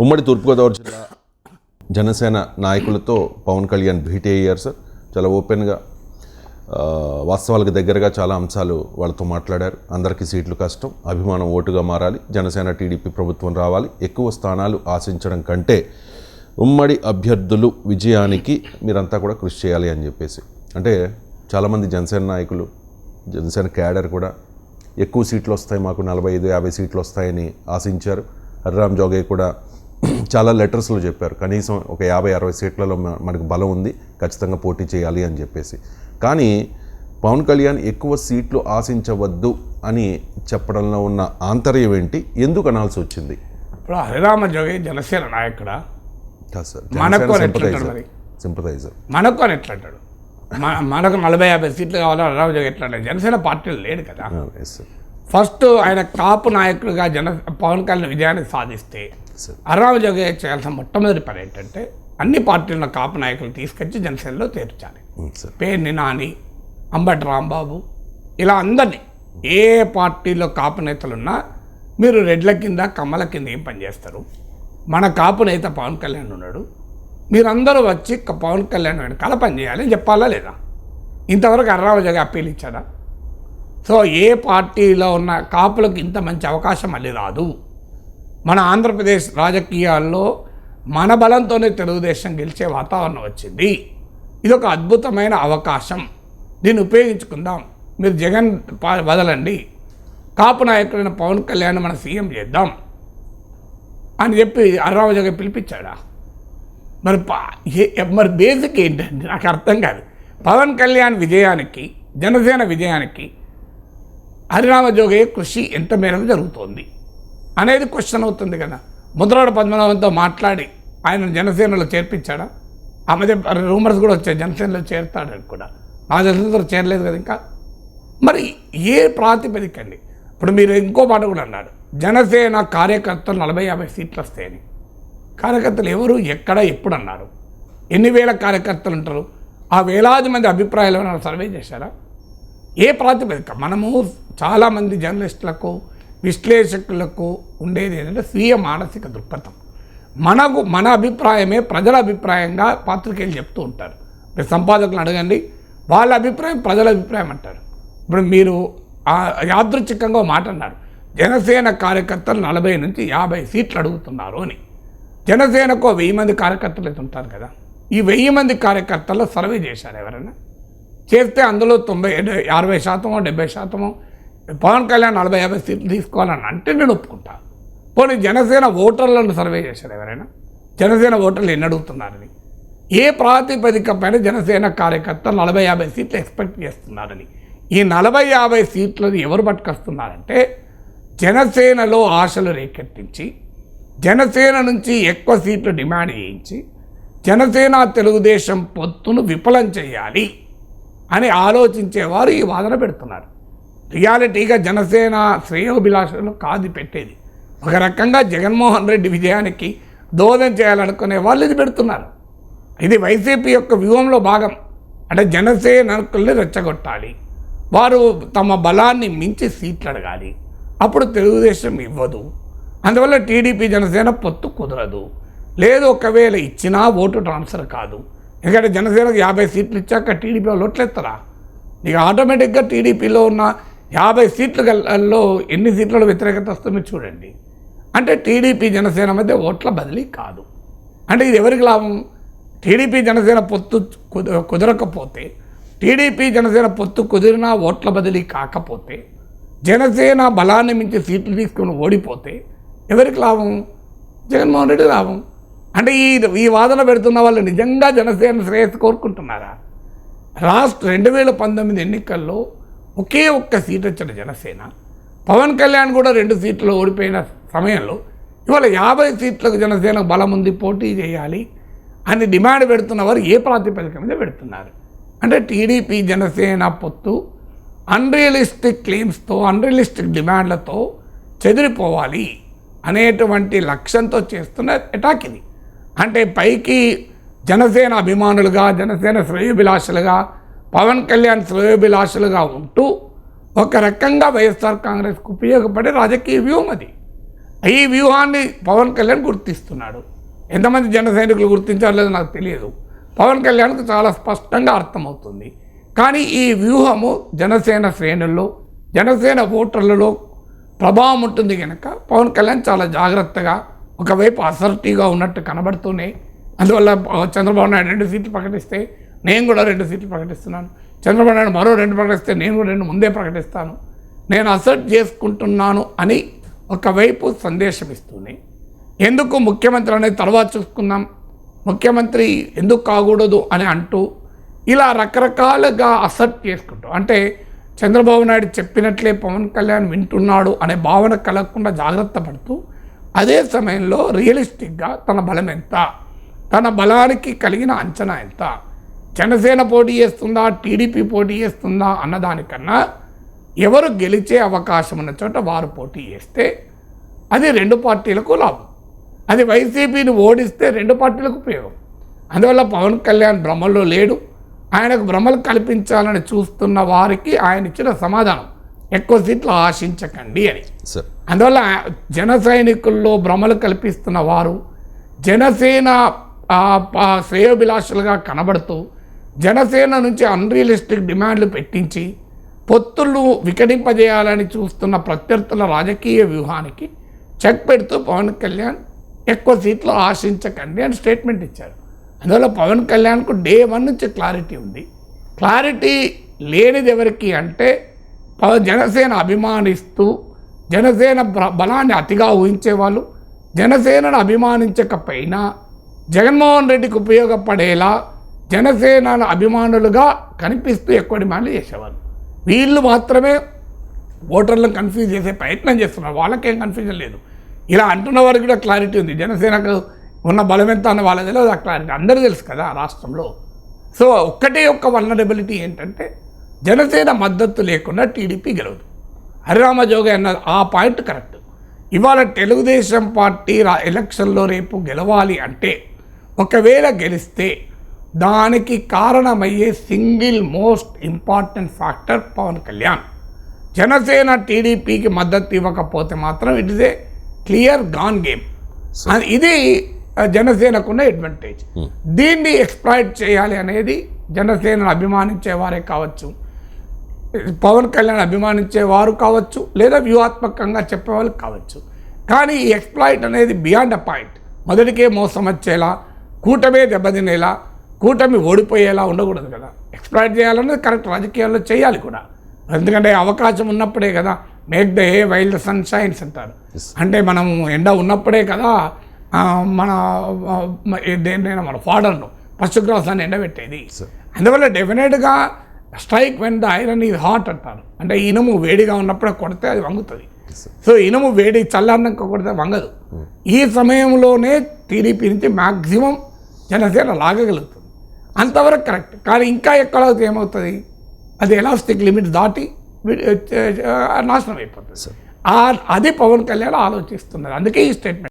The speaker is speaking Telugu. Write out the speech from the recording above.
ఉమ్మడి తూర్పుగోదావరి జిల్లా జనసేన నాయకులతో పవన్ కళ్యాణ్ భేటీ అయ్యారు సార్. చాలా ఓపెన్గా వాస్తవాలకు దగ్గరగా చాలా అంశాలు వాళ్ళతో మాట్లాడారు. అందరికీ సీట్లు కష్టం అభిమానం ఓటుగా మారాలి జనసేన టీడీపీ ప్రభుత్వం రావాలి ఎక్కువ స్థానాలు ఆశించడం కంటే ఉమ్మడి అభ్యర్థులు విజయానికి మీరంతా కూడా కృషి చేయాలి అని చెప్పేసి. అంటే చాలామంది జనసేన నాయకులు జనసేన క్యాడర్ కూడా ఎక్కువ సీట్లు వస్తాయి మాకు నలభై ఐదు యాభై సీట్లు వస్తాయని ఆశించారు. హరిరామ్ జోగయ్య కూడా చాలా లెటర్స్లో చెప్పారు. కనీసం ఒక యాభై అరవై సీట్లలో మనకు బలం ఉంది. ఖచ్చితంగా పోటీ చేయాలి అని చెప్పేసి. కానీ పవన్ కళ్యాణ్ ఎక్కువ సీట్లు ఆశించవద్దు అని చెప్పడంలో ఉన్న ఆంతర్యం ఏంటి? ఎందుకు అనాల్సి వచ్చింది? ఇప్పుడు హరిరామ జోగి జనసేన నాయకుడా? మనకు? సింపథైజర్ మనకు అని ఎట్లా అంటాడు మన మనకు నలభై యాభై సీట్లు కావాలో? హరిరామ జోగి ఎట్లా అంటాడు జనసేన పార్టీలో లేడు కదా. ఫస్ట్ ఆయన కాపు నాయకుడిగా జన పవన్ కళ్యాణ్ విజయాన్ని సాధిస్తే సార్ హరిరామ జోగి చేయాల్సిన మొట్టమొదటి పని ఏంటంటే అన్ని పార్టీల కాపు నాయకులు తీసుకొచ్చి జనసేనలో చేర్చాలి. పేర్ని నాని అంబటి రాంబాబు ఇలా అందరినీ ఏ పార్టీలో కాపు నేతలున్నా మీరు రెడ్ల కింద కమ్మల కింద ఏం పని చేస్తారు? మన కాపు నేత పవన్ కళ్యాణ్ ఉన్నాడు. మీరందరూ వచ్చి పవన్ కళ్యాణ్ వెనకాల పని చేయాలి అని చెప్పాలా లేదా? ఇంతవరకు అర్రావజగా అప్పీల్ ఇచ్చారా సో ఏ పార్టీలో ఉన్న కాపులకు ఇంత మంచి అవకాశం మళ్ళీ రాదు. మన ఆంధ్రప్రదేశ్ రాజకీయాల్లో మన బలంతోనే తెలుగుదేశం గెలిచే వాతావరణం వచ్చింది. ఇది ఒక అద్భుతమైన అవకాశం. దీన్ని ఉపయోగించుకుందాం. మీరు జగన్ వదలండి. కాపు నాయకుడైన పవన్ కళ్యాణ్ మన సీఎం చేద్దాం అని చెప్పి అర్రావు జగన్ పిలిపించాడా? మరి పా- ఏ- మరి బేసిక్ ఏంటండి? నాకు అర్థం కాదు. పవన్ కళ్యాణ్ విజయానికి జనసేన విజయానికి హరిరామ జోగే కృషి ఎంత మేరకు జరుగుతోంది? అనేది క్వశ్చన్ అవుతుంది కదా. ముద్రవాడ పద్మనాభంతో మాట్లాడి ఆయన జనసేనలో చేర్పించాడా? ఆ మధ్య రూమర్స్ కూడా వచ్చాయి జనసేనలో చేరుతాడని కూడా. నా జనసేనలో చేరలేదు కదా ఇంకా? మరి ఏ ప్రాతిపదిక అండి ఇప్పుడు మీరు ఇంకో మాట కూడా అన్నారు జనసేన కార్యకర్తలు నలభై యాభై సీట్లు వస్తాయని. కార్యకర్తలు ఎవరు? ఎక్కడ? ఎప్పుడు అన్నారు. ఎన్ని వేల కార్యకర్తలు ఉంటారు? ఆ వేలాది మంది అభిప్రాయాలు ఏమైనా సర్వే చేశారా? ఏ ప్రాతిపదిక? మనము చాలామంది జర్నలిస్టులకు విశ్లేషకులకు ఉండేది ఏంటంటే స్వీయ మానసిక దృక్పథం. మనకు మన అభిప్రాయమే ప్రజల అభిప్రాయంగా పాత్రికేయులు చెప్తూ ఉంటారు. మీరు సంపాదకులు అడగండి వాళ్ళ అభిప్రాయం ప్రజల అభిప్రాయం అంటారు. ఇప్పుడు మీరు యాదృచ్ఛికంగా మాట అన్నారు జనసేన కార్యకర్తలు నలభై నుంచి యాభై సీట్లు అడుగుతున్నారు అని. జనసేనకు వెయ్యి మంది కార్యకర్తలు అయితే ఉంటారు కదా. ఈ వెయ్యి మంది కార్యకర్తల్లో సర్వే చేశారు ఎవరైనా? చేస్తే అందులో తొంభై అరవై శాతమో డెబ్బై శాతమో పవన్ కళ్యాణ్ నలభై యాభై సీట్లు తీసుకోవాలని అంటే నేను ఒప్పుకుంటాను పోనీ జనసేన ఓటర్లను సర్వే చేశారు ఎవరైనా? జనసేన ఓటర్లు ఎన్ని అడుగుతున్నారని ఏ ప్రాతిపదికపైన జనసేన కార్యకర్తలు నలభై యాభై సీట్లు ఎక్స్పెక్ట్ చేస్తున్నారని ఈ నలభై యాభై సీట్లను ఎవరు పట్టుకొస్తున్నారంటే జనసేనలో ఆశలు రేకెత్తించి జనసేన నుంచి ఎక్కువ సీట్లు డిమాండ్ చేయించి జనసేన తెలుగుదేశం పొత్తును విఫలం చేయాలి అని ఆలోచించేవారు ఈ వాదన పెడుతున్నారు. రియాలిటీగా జనసేన శ్రేయోభిలాషలు కాదు పెట్టేది. ఒక రకంగా జగన్మోహన్ రెడ్డి విజయానికి దోహదం చేయాలనుకునే వాళ్ళు ఇది పెడుతున్నారు. ఇది వైసీపీ యొక్క వ్యూహంలో భాగం. అంటే జనసేనకుల్ని రెచ్చగొట్టాలి. వారు తమ బలాన్ని మించి సీట్లు అడగాలి. అప్పుడు తెలుగుదేశం ఇవ్వదు. అందువల్ల టీడీపీ జనసేన పొత్తు కుదరదు. లేదు ఒకవేళ ఇచ్చినా ఓటు ట్రాన్స్ఫర్ కాదు. ఎందుకంటే జనసేనకు యాభై సీట్లు ఇచ్చాక టీడీపీ వాళ్ళు ఓట్లేస్తారా? నీకు ఆటోమేటిక్గా టీడీపీలో ఉన్న యాభై సీట్లు ఎన్ని సీట్లలో వ్యతిరేకత వస్తుందో చూడండి. అంటే టీడీపీ జనసేన మధ్య ఓట్ల బదిలీ కాదు. అంటే ఇది ఎవరికి లాభం? టీడీపీ జనసేన పొత్తు కుద- కుదరకపోతే టీడీపీ జనసేన పొత్తు కుదిరినా ఓట్ల బదిలీ కాకపోతే జనసేన బలాన్ని మించి సీట్లు తీసుకుని ఓడిపోతే ఎవరికి లాభం? జగన్మోహన్ రెడ్డి లాభం. అంటే ఈ ఈ వాదన పెడుతున్న వాళ్ళు నిజంగా జనసేన శ్రేయస్సు కోరుకుంటున్నారా? రాష్ట్ర రెండు వేల పంతొమ్మిది ఎన్నికల్లో ఒకే ఒక్క సీట్ వచ్చిన జనసేన. పవన్ కళ్యాణ్ కూడా రెండు సీట్లు ఓడిపోయిన సమయంలో ఇవాళ యాభై సీట్లకు జనసేన బలం ఉంది పోటీ చేయాలి అని డిమాండ్ పెడుతున్న వారు ఏ ప్రాతిపదిక మీద పెడుతున్నారు? అంటే టీడీపీ జనసేన పొత్తు అన్రియలిస్టిక్ క్లెయిమ్స్తో అన్రియలిస్టిక్ డిమాండ్లతో చెదిరిపోవాలి అనేటువంటి లక్ష్యంతో చేస్తున్న అటాక్ ఇది. అంటే పైకి జనసేన అభిమానులుగా జనసేన శ్రేయోభిలాషులుగా పవన్ కళ్యాణ్ శ్రేయోభిలాషులుగా ఉంటూ ఒక రకంగా వైఎస్ఆర్ కాంగ్రెస్కు ఉపయోగపడే రాజకీయ వ్యూహం అది. ఈ వ్యూహాన్ని పవన్ కళ్యాణ్ గుర్తిస్తున్నాడు. ఎంతమంది జన సైనికులు గుర్తించారో లేదో నాకు తెలియదు. పవన్ కళ్యాణ్కు చాలా స్పష్టంగా అర్థమవుతుంది. కానీ ఈ వ్యూహము జనసేన శ్రేణుల్లో జనసేన ఓటర్లలో ప్రభావం ఉంటుంది కనుక పవన్ కళ్యాణ్ చాలా జాగ్రత్తగా ఒకవైపు అసర్టివ్గా ఉన్నట్టు కనబడుతూనే అందువల్ల చంద్రబాబు నాయుడు రెండు సీట్లు ప్రకటిస్తే నేను కూడా రెండు సీట్లు ప్రకటిస్తున్నాను. చంద్రబాబు నాయుడు మరో రెండు ప్రకటిస్తే నేను రెండు ముందే ప్రకటిస్తాను. నేను అసర్ట్ చేసుకుంటున్నాను అని ఒకవైపు సందేశం ఇస్తూనే. ఎందుకు ముఖ్యమంత్రి అనేది తర్వాత చూసుకుందాం. ముఖ్యమంత్రి ఎందుకు కాకూడదు అని అంటూ ఇలా రకరకాలుగా అసర్ట్ చేసుకుంటూ అంటే చంద్రబాబు నాయుడు చెప్పినట్లే పవన్ కళ్యాణ్ వింటున్నాడు అనే భావన కలగకుండా జాగ్రత్త పడుతూ అదే సమయంలో రియలిస్టిక్గా తన బలం ఎంత? తన బలానికి కలిగిన అంచనా ఎంత? జనసేన పోటీ చేస్తుందా టీడీపీ పోటీ చేస్తుందా అన్నదానికన్నా ఎవరు గెలిచే అవకాశం ఉన్న చోట వారు పోటీ చేస్తే అది రెండు పార్టీలకు లాభం. అది వైసీపీని ఓడిస్తే రెండు పార్టీలకు ఉపయోగం. అందువల్ల పవన్ కళ్యాణ్ భ్రమల్లో లేడు. ఆయనకు భ్రమలు కల్పించాలని చూస్తున్న వారికి ఆయన ఇచ్చిన సమాధానం ఎక్కువ సీట్లు ఆశించకండి అని. అందువల్ల జన సైనికుల్లో భ్రమలు కల్పిస్తున్న వారు జనసేన శ్రేయోభిలాషులుగా కనబడుతూ జనసేన నుంచి అన్రియలిస్టిక్ డిమాండ్లు పెట్టించి పొత్తులు వికటింపజేయాలని చూస్తున్న ప్రత్యర్థుల రాజకీయ వ్యూహానికి చెక్ పెడుతూ పవన్ కళ్యాణ్ ఎక్కువ సీట్లు ఆశించకండి అని స్టేట్మెంట్ ఇచ్చారు. అందువల్ల పవన్ కళ్యాణ్కు డే వన్ నుంచి క్లారిటీ ఉంది. క్లారిటీ లేనిది ఎవరికి అంటే జనసేన అభిమానిస్తూ జనసేన బలాన్ని అతిగా ఊహించేవాళ్ళు జనసేనను అభిమానించకపోయినా జగన్మోహన్ రెడ్డికి ఉపయోగపడేలా జనసేన అభిమానులుగా కనిపిస్తూ ఎక్కువ డిమాండ్లు చేసేవాళ్ళు. వీళ్ళు మాత్రమే ఓటర్లను కన్ఫ్యూజ్ చేసే ప్రయత్నం చేస్తున్నారు. వాళ్ళకేం కన్ఫ్యూజన్ లేదు. ఇలా అంటున్న వారికి కూడా క్లారిటీ ఉంది. జనసేనకు ఉన్న బలం ఎంత అన్న వాళ్ళ తెలియదు. ఆ క్లారిటీ అందరూ తెలుసు కదా రాష్ట్రంలో. సో ఒక్కటే ఒక్క వల్నరబిలిటీ ఏంటంటే జనసేన మద్దతు లేకుండా టీడీపీ గెలవదు. హరిరామజోగి అన్న ఆ పాయింట్ కరెక్ట్ ఇవాళ తెలుగుదేశం పార్టీ రా ఎలక్షన్లో రేపు గెలవాలి అంటే ఒకవేళ గెలిస్తే దానికి కారణమయ్యే single most important factor Pawan Kalyan. Janasena టీడీపీకి మద్దతు ఇవ్వకపోతే మాత్రం it is a clear gone game. ఇది జనసేనకున్న అడ్వాంటేజ్ దీన్ని ఎక్స్ప్లాయిట్ చేయాలి అనేది జనసేనను అభిమానించే వారే కావచ్చు. పవన్ కళ్యాణ్ అభిమానించే వారు కావచ్చు లేదా వ్యూహాత్మకంగా చెప్పేవాళ్ళు కావచ్చు. కానీ ఈ ఎక్స్ప్లాయిట్ అనేది బియాండ్ అ పాయింట్ మొదటికే మోసం వచ్చేలా కూటమే దెబ్బతినేలా కూటమి ఓడిపోయేలా ఉండకూడదు కదా. ఎక్స్ప్లాయిట్ చేయాలన్నది కరెక్ట్ రాజకీయాల్లో చేయాలి కూడా. ఎందుకంటే అవకాశం ఉన్నప్పుడే కదా make the hay while sun shines అంటారు. అంటే మనం ఎండ ఉన్నప్పుడే కదా మన దేన్నైనా మన ఫాడర్ను పశుగ్రాసాన్ని ఎండబెట్టేది. అందువల్ల డెఫినెట్గా strike when the iron is hot అంటారు. అంటే ఇనుము వేడిగా ఉన్నప్పుడే కొడితే అది వంగుతుంది. సో ఇనుము వేడి చల్లన్నాక కొడితే వంగదు. ఈ సమయంలోనే టీడీపీ నుంచి మ్యాక్సిమం జనసేన లాగగలుగుతుంది. అంతవరకు కరెక్ట్. కానీ ఇంకా ఎక్కడ ఏమవుతుంది? అది ఎలాస్టిక్ లిమిట్ దాటి నాశనం అయిపోతుంది. అది పవన్ కళ్యాణ్ ఆలోచిస్తున్నది అందుకే ఈ స్టేట్మెంట్.